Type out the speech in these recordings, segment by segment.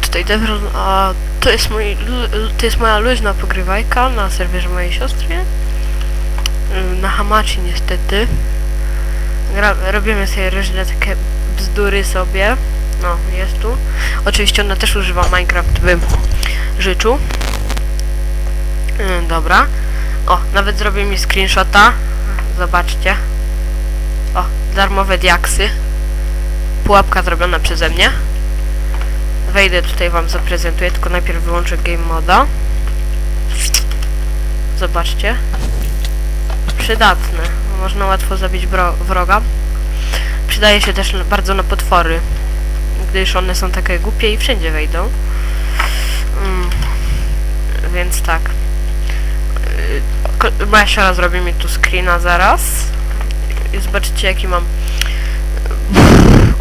tutaj Devron, a to jest mój, to jest moja luźna pogrywajka na serwerze mojej siostry. Ym, Na Hamachi niestety. Gra, robimy sobie różne takie bzdury sobie. No, jest tu. Oczywiście ona też używa Minecraft w życiu. Ym, dobra. O, nawet zrobię mi screenshota. Zobaczcie. O, darmowe diaksy. Pułapka zrobiona przeze mnie. Wejdę tutaj wam zaprezentuję, tylko najpierw wyłączę game moda. Zobaczcie. Przydatne. Można łatwo zabić wroga. Przydaje się też bardzo na potwory, gdyż one są takie głupie i wszędzie wejdą. Mm. Więc tak. Yy, ko- Moja siara zrobi mi tu screena zaraz. I zobaczycie jaki mam...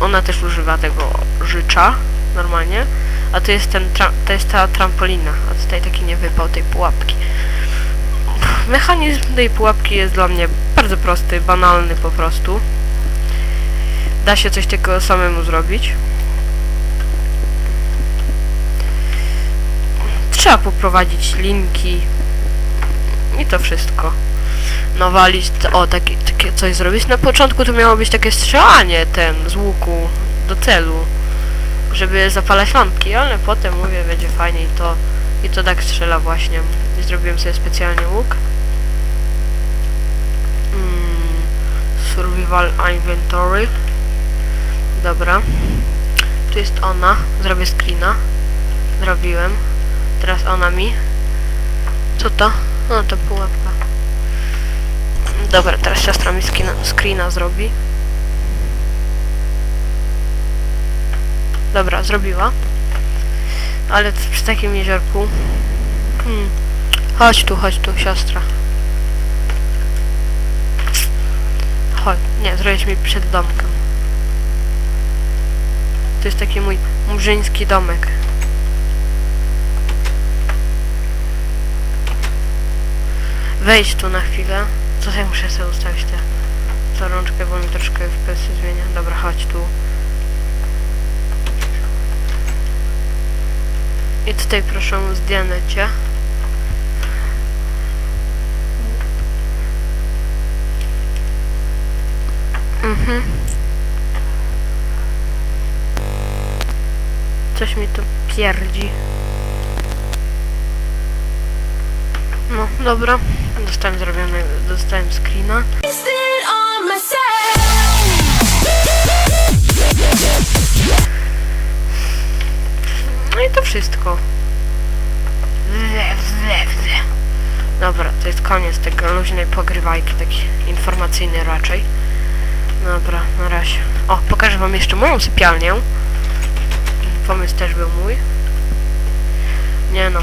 Ona też używa tego życza normalnie. A to jest ten to jest ta trampolina, a tutaj taki nie wypał tej pułapki. Mechanizm tej pułapki jest dla mnie bardzo prosty, banalny po prostu. Da się coś takiego samemu zrobić. Trzeba poprowadzić linki i to wszystko. Nawalić, o takie, takie coś zrobić. Na początku to miało być takie strzelanie ten z łuku do celu żeby zapalać lampki, ale potem mówię, będzie fajnie i to, i to tak strzela właśnie. Zrobiłem sobie specjalnie łuk. Mm, survival inventory. Dobra. Tu jest ona. Zrobię screena. Zrobiłem. Teraz ona mi. Co to? No to pułapka. Dobra, teraz siostra mi screena, screena zrobi. Dobra, zrobiła. Ale przy takim jeziorku... Hmm. Chodź tu, chodź tu, siostra. Chodź. Nie, zrobić mi przed domkiem. To jest taki mój murzyński domek. Wejdź tu na chwilę. Co ja muszę sobie ustawić tę rączkę, bo mi troszkę FPS zmienia. Dobra, chodź tu. I tutaj proszę zdjęcie. Mhm. Coś mi tu pierdzi. No, dobra. Dostałem zrobione, dostałem screena. Wszystko. Dobra, to jest koniec tego luźnej pogrywajki, taki informacyjny raczej. Dobra, na razie. O, pokażę wam jeszcze moją sypialnię. Pomysł też był mój. Nie no.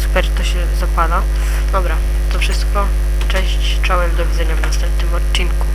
Super, to się zapala. Dobra, to wszystko. Cześć, czołem, do widzenia w następnym odcinku.